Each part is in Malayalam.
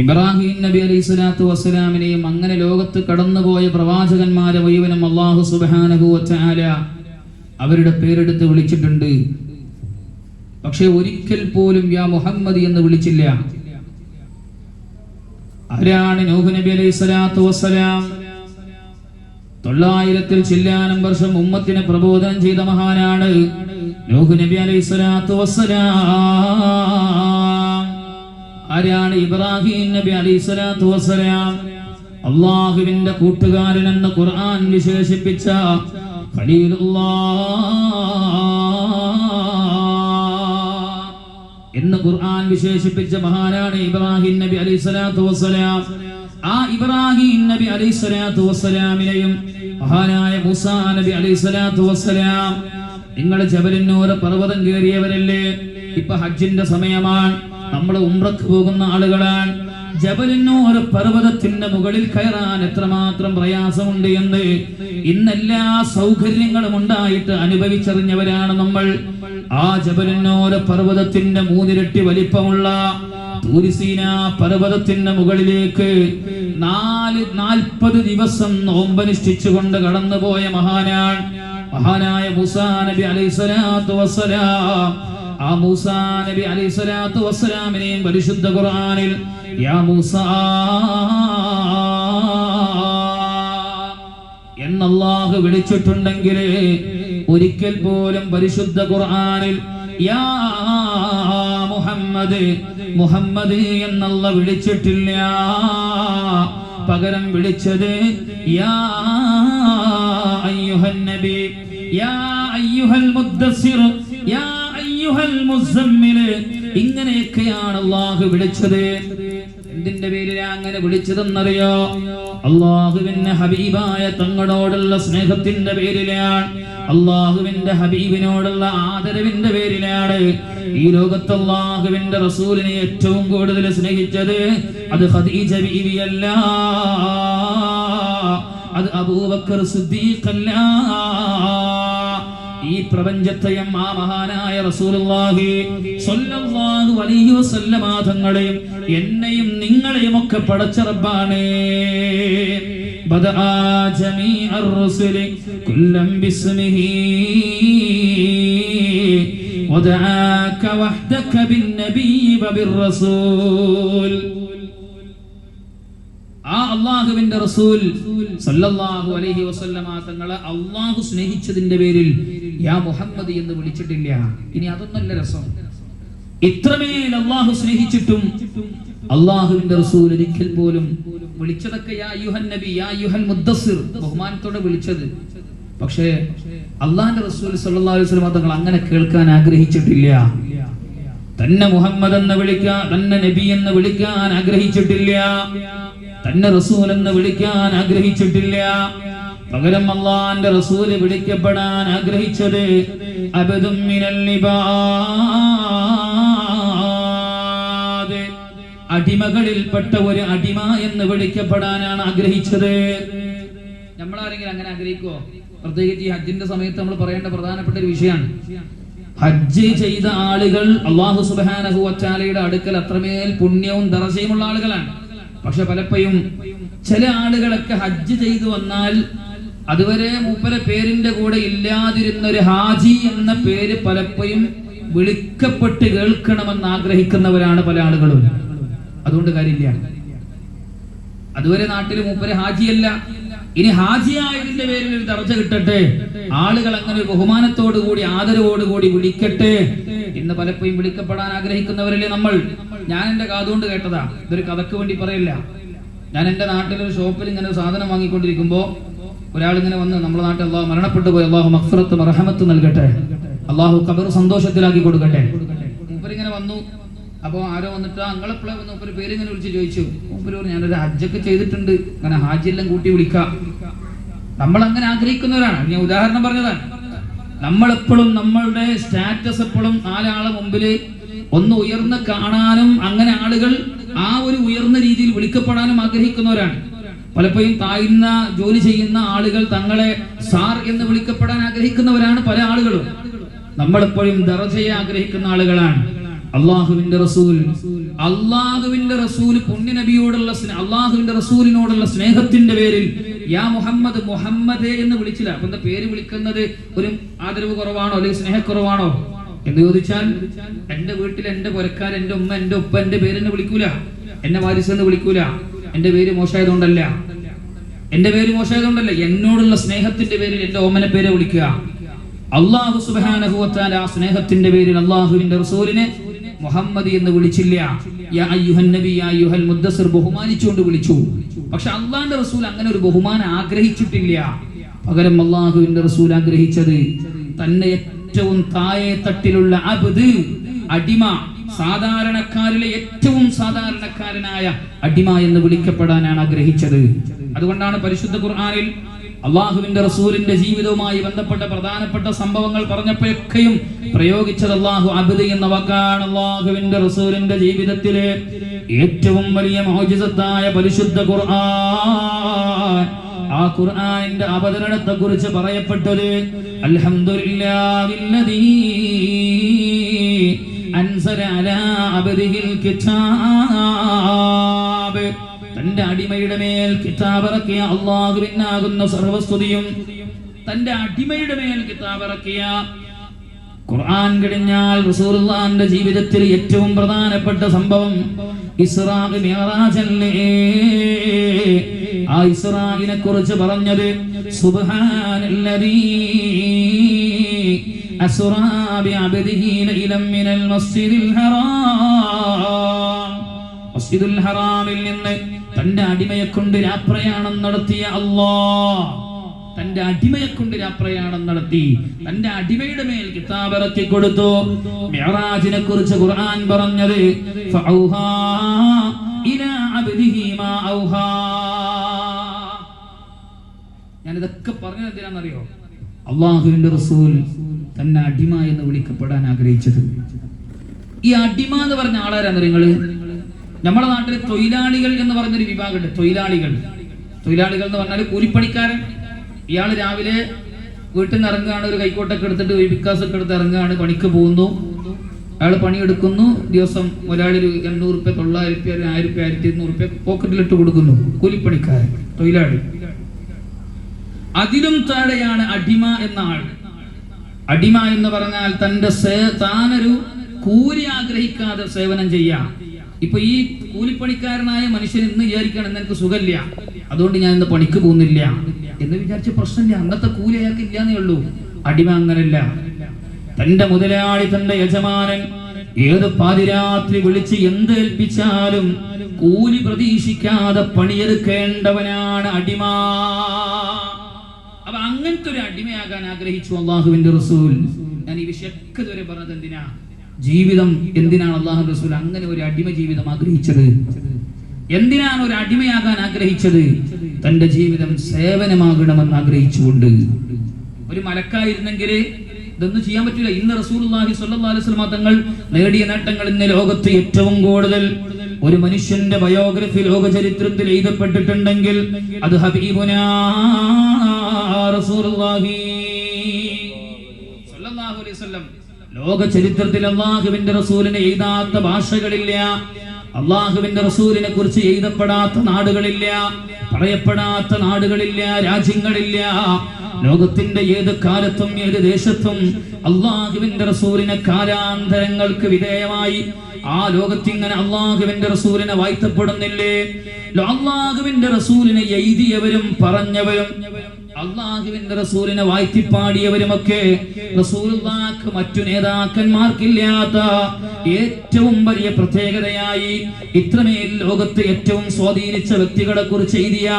ഇബ്രാഹിം നബി അലൈഹി സ്വലാത്തു വസ്സലാമിനെയും അങ്ങനെ ലോകത്ത് കടന്നുപോയ പ്രവാചകന്മാരെ മുഴുവനും അള്ളാഹു സുബ്ഹാനഹു വതആല അവരുടെ പേരെടുത്ത് വിളിച്ചിട്ടുണ്ട്. പക്ഷെ ഒരിക്കൽ പോലും യാ മുഹമ്മദ് എന്ന് വിളിച്ചില്ല. ആരാണ് നൂഹ് നബി അലൈഹി സ്വലാത്തു വസ്സലാം? തൊള്ളായിരത്തിൽ ചില്ലാനം വർഷം ഉമ്മത്തിനെ പ്രബോധനം ചെയ്ത മഹാനാണ് നൂഹ് നബി അലൈഹി സ്വലാത്തു വസ്സലാം. ആരാണ് ഇബ്രാഹിം നബി അലൈഹി സ്വലാത്തു വസ്സലാം? അള്ളാഹുവിന്റെ കൂട്ടുകാരൻ എന്ന് ഖുർആൻ വിശേഷിപ്പിച്ച എന്ന് ഖുർആൻ വിശേഷിപ്പിച്ച മഹാനാണ് ഇബ്രാഹിം നബി അലൈഹി സ്വലാത്തു വസ്സലാം. ആ ഇബ്രാഹിം നബി അലൈഹി സ്വലാത്തു വസ്സലാമിനെയും മഹാനായ മുസാ നബി അലൈഹി സ്വലാത്തു വസ്സലാം. നിങ്ങൾ ജബലിന്നൂർ പർവതം കയറിയവരല്ലേ? ഇപ്പൊ ഹജ്ജിന്റെ സമയമാണ്. നമ്മൾ ഉംറക്ക് പോകുന്ന ആളുകളാണ്. ജബലിന്നൂർ പർവതത്തിന്റെ മുകളിൽ കയറാൻ എത്രമാത്രം പ്രയാസമുണ്ട് എന്ന് ഇന്നെല്ലാ സൗകര്യങ്ങളും ഉണ്ടായിട്ട് അനുഭവിച്ചറിഞ്ഞവരാണ് നമ്മൾ. ആ ജബലിന്നൂർ പർവതത്തിന്റെ മൂന്നിരട്ടി വലിപ്പമുള്ള തൂരിസീന പർവതത്തിന്റെ മുകളിലേക്ക് നാല് നാൽപ്പത് ദിവസം നോമ്പനുഷ്ഠിച്ചുകൊണ്ട് കടന്നുപോയ മഹാനാണ്. മഹാനായ മുസാ നബി അലൈഹി സ്വലാത്തു വസ്സലാം. ആ മൂസാ നബി അലൈഹി സ്വലാത്തു വസ്സലാമിനെയും പരിശുദ്ധ ഖുർആനിൽ യാ മൂസാ എന്നല്ലാഹു വിളിച്ചിട്ടുണ്ടെങ്കിൽ ഒരിക്കൽ പോലും പരിശുദ്ധ ഖുർആനിൽ യാ മുഹമ്മദ് മുഹമ്മദ് എന്നല്ല വിളിച്ചിട്ടില്ല. പകരം വിളിച്ചത് യാ അയ്യുഹൻ നബി യാ അയ്യുഹൽ മുദ്ദസ്സിർ യാ ഇങ്ങനെയൊക്കെയാണ് അള്ളാഹു വിളിച്ചത്. എന്തിന്റെ പേരിലാ അങ്ങനെ വിളിച്ചതെന്നറിയോ? അള്ളാഹുവിന്റെ ഹബീബായ തങ്ങളോടുള്ള സ്നേഹത്തിന്റെ പേരിലാണ്. അള്ളാഹുവിന്റെ ഹബീബിനോടുള്ള ആദരവിന്റെ പേരിലാണ് ഈ ലോകത്ത് അള്ളാഹുവിന്റെ റസൂലിനെ ഏറ്റവും കൂടുതൽ സ്നേഹിച്ചത്. അത് ഖദീജ ബീവിയല്ല അത് അബൂബക്കർ സിദ്ദീഖല്ല ഈ പ്രപഞ്ചത്തെയും ആ മഹാനായ റസൂലുള്ളാഹി സ്വല്ലല്ലാഹു അലൈഹി വസല്ലമ തങ്ങളെയും എന്നെയും നിങ്ങളെയും ഒക്കെ പടച്ച റബ്ബാണ് ബദആ ജമീഅർ റുസുലി കുല്ലം ബിസ്മിഹി ودعاك وحدك بالنبي وبالرسول ആ അള്ളാഹുവിന്റെ റസൂൽ സല്ലല്ലാഹു അലൈഹി വസല്ലമ തങ്ങളെ അള്ളാഹു സ്നേഹിച്ചതിന്റെ പേരിൽ യാ മുഹമ്മദ് എന്ന് വിളിച്ചിട്ടില്ല. ഇനി അതൊന്നല്ല രസം. ഇത്രമേൽ അള്ളാഹു സ്നേഹിച്ചിട്ടും അള്ളാഹുവിന്റെ റസൂൽ ഒരിക്കൽ പോലും വിളിച്ചതൊക്കെ യാ യുഹൻ നബി യാ യുഹൻ മുദ്ദസ്സിർ ബഹുമാനത്തോടെ വിളിച്ചത്. പക്ഷേ അള്ളാഹിന്റെ റസൂൽ സല്ലല്ലാഹു അലൈഹി വസല്ലം തങ്ങൾ അങ്ങനെ കേൾക്കാൻ ആഗ്രഹിച്ചിട്ടില്ല. തന്നെ മുഹമ്മദ് എന്ന് വിളിക്കാൻ തന്നെ നബി എന്ന് വിളിക്കാൻ ആഗ്രഹിച്ചിട്ടില്ല. തന്നെ റസൂൽ എന്ന് വിളിക്കാൻ ആഗ്രഹിച്ചിട്ടില്ല. പകരം അള്ളാന്റെ റസൂൽ വിളിക്കപ്പെടാൻ ആഗ്രഹിച്ചത് അബദും. അടിമകളിൽപ്പെട്ട ഒരു അടിമ എന്ന് വിളിക്കപ്പെടാനാണ് ആഗ്രഹിച്ചത്. നമ്മളാരെങ്കിലും അങ്ങനെ ആഗ്രഹിക്കുവോ? പ്രത്യേകിച്ച് ഈ ഹജ്ജിന്റെ സമയത്ത് നമ്മൾ പറയേണ്ട പ്രധാനപ്പെട്ട ഒരു വിഷയമാണ്. ഹജ്ജ് ചെയ്ത ആളുകൾ അള്ളാഹു സുബാനഹു അച്ചാലയുടെ അടുക്കൽ അത്രമേൽ പുണ്യവും ദറജയുമുള്ള ആളുകളാണ്. പക്ഷെ പലപ്പോഴും ചില ആളുകളൊക്കെ ഹജ്ജ് ചെയ്തു വന്നാൽ അതുവരെ മൂപ്പരെ പേരിന്റെ കൂടെ ഇല്ലാതിരുന്ന ഒരു ഹാജി എന്ന പേര് പലപ്പോഴും വിളിക്കപ്പെട്ട് കേൾക്കണമെന്ന് ആഗ്രഹിക്കുന്നവരാണ് പല ആളുകളും. അതുകൊണ്ട് കാര്യമില്ല. അതുവരെ നാട്ടിൽ മൂപ്പര് ഹാജിയല്ല. ഇനി ഹാജിയായതിന്റെ പേരിൽ ഒരു തറച്ച കിട്ടട്ടെ. ആളുകൾ അങ്ങനെ ഒരു ബഹുമാനത്തോടു കൂടി ആദരവോടുകൂടി വിളിക്കട്ടെ എന്ന് പലപ്പോഴും വിളിക്കപ്പെടാൻ ആഗ്രഹിക്കുന്നവരല്ലേ നമ്മൾ? ഞാൻ എന്റെ കാതുകൊണ്ട് കേട്ടതാ. ഇതൊരു കഥക്ക് വേണ്ടി പറയില്ല. ഞാൻ എന്റെ നാട്ടിലൊരു ഷോപ്പിൽ ഇങ്ങനെ സാധനം വാങ്ങിക്കൊണ്ടിരിക്കുമ്പോ ഒരാൾ ഇങ്ങനെ വന്ന് നമ്മുടെ നാട്ടിൽ അള്ളാഹു മരണപ്പെട്ടു പോയി അള്ളാഹു മഫ്റത്ത് മറഹമത്ത് നൽകട്ടെ. അള്ളാഹു കബർ സന്തോഷത്തിലാക്കി കൊടുക്കട്ടെ. മൂപ്പരിങ്ങനെ വന്നു. അപ്പൊ ആരോ വന്നിട്ട് അങ്ങളെപ്പോഴേ വന്നു? ഒരു പേര് ഇങ്ങനെ വിളിച്ച് ചോദിച്ചു. മൂപ്പര് പറഞ്ഞു ഞാനൊരു ഹജ്ജൊക്കെ ചെയ്തിട്ടുണ്ട്. അങ്ങനെ ഹാജിയെല്ലാം കൂട്ടി വിളിക്കാം. നമ്മൾ അങ്ങനെ ആഗ്രഹിക്കുന്നവരാണ്. ഞാൻ ഉദാഹരണം പറഞ്ഞതാണ്. നമ്മളെപ്പോഴും നമ്മളുടെ സ്റ്റാറ്റസ് എപ്പോഴും നാലാളെ മുമ്പിൽ ഒന്ന് ഉയർന്ന് കാണാനും അങ്ങനെ ആളുകൾ ആ ഒരു ഉയർന്ന രീതിയിൽ വിളിക്കപ്പെടാനും ആഗ്രഹിക്കുന്നവരാണ്. പലപ്പോഴും താഴ്ന്ന ജോലി ചെയ്യുന്ന ആളുകൾ തങ്ങളെ സാർ എന്ന് വിളിക്കപ്പെടാൻ ആഗ്രഹിക്കുന്നവരാണ് പല ആളുകളും. നമ്മളെപ്പോഴും ദറജയെ ആഗ്രഹിക്കുന്ന ആളുകളാണ്. അള്ളാഹുവിന്റെ റസൂൽ അള്ളാഹുവിന്റെ റസൂൽ പുണ്യനബിയോടുള്ള സ്നേഹ അള്ളാഹുവിന്റെ റസൂലിനോടുള്ള സ്നേഹത്തിന്റെ പേരിൽ യാ മുഹമ്മദ് മുഹമ്മദ് എന്ന് വിളിച്ചില്ല. അപ്പൊ എന്താ പേര് വിളിക്കുന്നത് ഒരു ആദരവ് കുറവാണോ അല്ലെങ്കിൽ സ്നേഹക്കുറവാണോ എന്ന് ചോദിച്ചാൽ എന്റെ വീട്ടിൽ എന്റെ പുരക്കാർ എന്റെ ഉമ്മ എന്റെ ഉപ്പ എന്റെ പേര് എന്നെ വിളിക്കൂല. എന്നെ വാരിസ് എന്ന് വിളിക്കൂല. എന്റെ പേര് മോശമായതുകൊണ്ടല്ല. എന്റെ പേര് മോശമായതുകൊണ്ടല്ല. എന്നോടുള്ള സ്നേഹത്തിന്റെ പേരിൽ എന്റെ ഓമന പേരെ വിളിക്കുക. അള്ളാഹു സുബാനഹുവത്താൽ ആ സ്നേഹത്തിന്റെ പേരിൽ അള്ളാഹുവിന്റെ റസൂലിനെ മുഹമ്മദ് എന്ന് വിളിച്ചില്ല. യാ ബഹുമാനിച്ചുകൊണ്ട് വിളിച്ചു. പക്ഷെ അള്ളാഹിന്റെ റസൂൽ അങ്ങനെ ഒരു ബഹുമാനം ആഗ്രഹിച്ചിട്ടില്ല. പകരം അള്ളാഹുവിന്റെ റസൂൽ ആഗ്രഹിച്ചത് തന്നെ ഏറ്റവും താഴെ തട്ടിലുള്ള അബ്ദ് അടിമ സാധാരണക്കാരിലെ ഏറ്റവും സാധാരണക്കാരനായ അടിമ എന്ന് വിളിക്കപ്പെടാനാണ് ആഗ്രഹിച്ചത്. അതുകൊണ്ടാണ് പരിശുദ്ധ ഖുർആാനിൽ അള്ളാഹുവിന്റെ റസൂലിന്റെ ജീവിതവുമായി ബന്ധപ്പെട്ട പ്രധാനപ്പെട്ട സംഭവങ്ങൾ പറഞ്ഞപ്പോഴൊക്കെയും പ്രയോഗിച്ചത് അള്ളാഹു അബദ് എന്ന വാക്കാണ് അള്ളാഹുവിന്റെ റസൂലിന്റെ ജീവിതത്തിലെ ഏറ്റവും വലിയ മോചിതത്തായ പരിശുദ്ധ ഖുർആൻ. ആ ഖുർആനിന്റെ അവതരണത്തെ കുറിച്ച് പറയപ്പെട്ടത് അൽഹംദുലില്ലാഹില്ലദീ അലാ അബദിഹിൽ കിതാബ്. തന്റെ അടിമയുടെ മേൽ കിതാബിറക്കിയ അള്ളാഹു അള്ളാഹുവിനാകുന്ന സർവസ്തുതിയും തന്റെ അടിമയുടെ മേൽ കിതാബിറക്കിയ ഖുർആൻ കഴിഞ്ഞാൽ റസൂലുള്ളാഹിന്റെ ജീവിതത്തിൽ ഏറ്റവും പ്രധാനപ്പെട്ട സംഭവം ഇസ്രാ മിഅറാജല്ലേ. ആ ഇസ്രായിനെ കുറിച്ച് പറഞ്ഞത് അസ്റാ ബിഅബ്ദിഹി ലൈലൻ من മസ്ജിദിൽ ഹറാം മസ്ജിദുൽ ഹറാമിൽ നിന്ന് തന്റെ അടിമയെ കൊണ്ട് രാപ്രയാണം നടത്തിയ അല്ലാഹ് തന്റെ അടിമയെ കൊണ്ട് രാപ്രയാണം നടത്തി തന്റെ അടിമയുടെ മേൽ കിതാബ് ഇറക്കി കൊടുത്തു. മിഅറാജിനെ കുറിച്ച് ഖുർആൻ പറഞ്ഞത് ഞാനിതൊക്കെ പറഞ്ഞത് എന്തിനാണെന്നറിയോ? അള്ളാഹുവിന്റെ റസൂൽ തന്നെ അടിമ എന്ന് വിളിക്കപ്പെടാൻ ആഗ്രഹിച്ചത്. ഈ അടിമ എന്ന് പറഞ്ഞ ആളാരാന്ന് നിങ്ങൾ? നമ്മുടെ നാട്ടിൽ തൊഴിലാളികൾ എന്ന് പറഞ്ഞൊരു വിഭാഗമുണ്ട്. തൊഴിലാളികൾ. തൊഴിലാളികൾ എന്ന് പറഞ്ഞാൽ കൂലിപ്പണിക്കാരൻ. ഇയാൾ രാവിലെ വീട്ടിൽ നിന്ന് ഇറങ്ങുകയാണ് ഒരു കൈക്കോട്ടൊക്കെ എടുത്തിട്ട് ഒക്കെ എടുത്ത് ഇറങ്ങുകയാണ് പണിക്ക് പോകുന്നു. അയാൾ പണിയെടുക്കുന്നു. ദിവസം ഒരാൾ ഒരു എണ്ണൂറ് റുപ്യ തൊള്ളായിരം റുപ്യ ആയിരം റുപ്യ ആയിരത്തി ഇരുന്നൂറ് റുപ്യ പോക്കറ്റിലിട്ട് കൊടുക്കുന്നു. കൂലിപ്പണിക്കാരൻ തൊഴിലാളി. അതിലും താഴെയാണ് അടിമ എന്ന ആൾ. അടിമ എന്ന് പറഞ്ഞാൽ തന്റെ താനൊരു കൂലി ആഗ്രഹിക്കാതെ സേവനം ചെയ്യാം. ഇപ്പൊ ഈ കൂലിപ്പണിക്കാരനായ മനുഷ്യൻ ഇന്ന് വിചാരിക്കണം ഇന്ന് എനിക്ക് സുഖമില്ല. അതുകൊണ്ട് ഞാൻ ഇന്ന് പണിക്ക് പോകുന്നില്ല. എന്ന് വിചാരിച്ച പ്രശ്നമില്ല. അന്നത്തെ കൂലി അയാൾക്ക് ഇല്ലാന്നേ ഉള്ളൂ. അടിമ അങ്ങനല്ല. തന്റെ മുതലാളി തന്റെ യജമാനൻ ഏത് പാതിരാത്രി വിളിച്ച് എന്ത് ഏൽപ്പിച്ചാലും കൂലി പ്രതീക്ഷിക്കാതെ പണിയെടുക്കേണ്ടവനാണ് അടിമ. അപ്പൊ അങ്ങനത്തെ ഒരു അടിമയാകാൻ ആഗ്രഹിച്ചു അള്ളാഹുവിന്റെ റസൂൽ. ഞാൻ ഈ വിഷയൊക്കെ ഇതുവരെ പറഞ്ഞത് എന്തിനാ? ജീവിതം എന്തിനാണ് അള്ളാഹു റസൂൽ അങ്ങനെ ഒരു അടിമ ജീവിതം ആഗ്രഹിച്ചത്? എന്തിനാണ് ഒരു അടിമയാകാൻ ആഗ്രഹിച്ചത്? തന്റെ ജീവിതം സേവനമാകണമെന്ന് ആഗ്രഹിച്ചുകൊണ്ട്. ഒരു മലക്കായിരുന്നെങ്കിൽ ഇതൊന്നും ചെയ്യാൻ പറ്റില്ല. ഇന്ന് അലൈഹി വസല്ലം തങ്ങൾ നേടിയ നേട്ടങ്ങൾ ഇന്ന് ലോകത്ത് ഏറ്റവും കൂടുതൽ. ഒരു മനുഷ്യന്റെ ബയോഗ്രഫി ലോക ചരിത്രത്തിൽ എഴുതപ്പെട്ടിട്ടുണ്ടെങ്കിൽ അത് ഹബീബുനാ റസൂലുള്ളാഹി. സ്വല്ലല്ലാഹു അലൈഹി വസല്ലം. ലോക ചരിത്രത്തിൽ അള്ളാഹുവിന്റെ റസൂലിനെ എഴുതാത്ത ഭാഷകളില്ല. അള്ളാഹുവിന്റെ റസൂലിനെ കുറിച്ച് എഴുതപ്പെടാത്ത നാടുകളില്ല. പറയപ്പെടാത്ത നാടുകളില്ല. രാജ്യങ്ങളില്ല. ലോകത്തിന്റെ ഏത് കാലത്തും ഏത് ദേശത്തും അള്ളാഹുവിന്റെ റസൂലിനെ കാലാന്തരങ്ങൾക്ക് വിധേയമായി ആ ലോകത്തിങ്ങനെ അള്ളാഹുവിന്റെ റസൂലിനെ വാഴ്ത്തപ്പെടുന്നില്ലേ അള്ളാഹുവിന്റെ റസൂലിനെ എഴുതിയവരും പറഞ്ഞവരും അള്ളാഹുവിന്റെ റസൂലിനെ വാഴ്ത്തിപ്പാടിയവരുമൊക്കെ റസൂലുള്ളാക്ക് മറ്റു നേതാക്കന്മാർക്കില്ലാത്ത ഏറ്റവും വലിയ പ്രത്യേകതയായി ഇത്രമേൽ ലോകത്ത് ഏറ്റവും സ്വാധീനിച്ച വ്യക്തികളെ കുറിച്ച് എഴുതിയ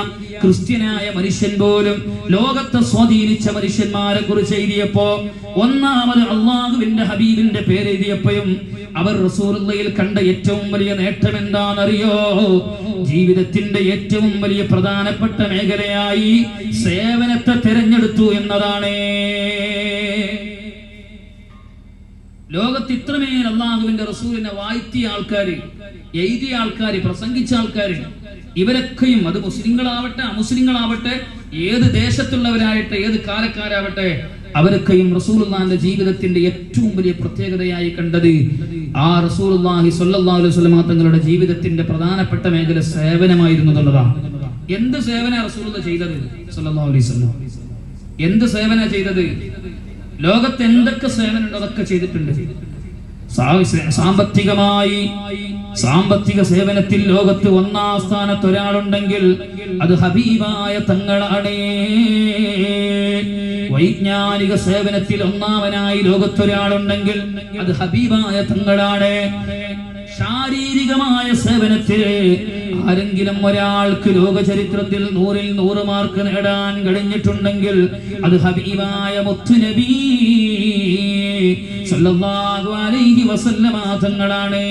ക്രിസ്ത്യനായ മനുഷ്യൻ പോലും ലോകത്തെ സ്വാധീനിച്ച മനുഷ്യന്മാരെ കുറിച്ച് എഴുതിയപ്പോ ഒന്നാമത് അള്ളാഹുവിന്റെ ഹബീബിന്റെ പേര് എഴുതിയപ്പോഴും അവർ റസൂലുള്ളയിൽ കണ്ട ഏറ്റവും വലിയ നേട്ടം എന്താണെന്നറിയോ ജീവിതത്തിന്റെ ഏറ്റവും വലിയ പ്രധാനപ്പെട്ട മേഖലയായി സേവനത്തെ തിരഞ്ഞെടുത്തു എന്നതാണ്. ലോകത്ത് ഇത്രമേൽ അള്ളാഹുവിന്റെ റസൂലിനെ വായിത്തിയ ആൾക്കാര് എഴുതിയ ആൾക്കാര് പ്രസംഗിച്ച ആൾക്കാര് ഇവരൊക്കെയും അത് മുസ്ലിങ്ങളാവട്ടെ അമുസ്ലിങ്ങളാവട്ടെ ഏത് ദേശത്തുള്ളവരായിട്ടെ ഏത് കാലക്കാരാവട്ടെ അവരൊക്കെയും റസൂലുള്ളാന്റെ ജീവിതത്തിന്റെ ഏറ്റവും വലിയ പ്രത്യേകതയായി കണ്ടത് ആ അലൈഹി വസല്ലം തങ്ങളുടെ ജീവിതത്തിന്റെ പ്രധാനപ്പെട്ട മേഖല സേവനമായിരുന്നു എന്നുള്ളതാണ്. എന്ത് സേവന റസൂർ ചെയ്തത്? വസല്ലം. എന്ത് സേവന ചെയ്തത്? ലോകത്ത് എന്തൊക്കെ സേവനം അതൊക്കെ ചെയ്തിട്ടുണ്ട്. സാമ്പത്തികമായി സാമ്പത്തിക സേവനത്തിൽ ലോകത്ത് ഒന്നാം സ്ഥാനത്ത് ഒരാളുണ്ടെങ്കിൽ അത് ഹബീബായ തങ്ങളാണ് വൈജ്ഞാനിക സേവനത്തിൽ ഒന്നാമനായി ലോകത്തൊരാളുണ്ടെങ്കിൽ അത് ഹബീബായ തങ്ങളാണ് ശാരീരികമായ സേവനത്തിൽ ആരെങ്കിലും ഒരാൾക്ക് ലോക ചരിത്രത്തിൽ നൂറിൽ നൂറ് മാർക്ക് നേടാൻ കഴിഞ്ഞിട്ടുണ്ടെങ്കിൽ അത് ഹബീബായ മുത്തുനബി സല്ലല്ലാഹു അലൈഹി വസല്ലമ തങ്ങളാണ്.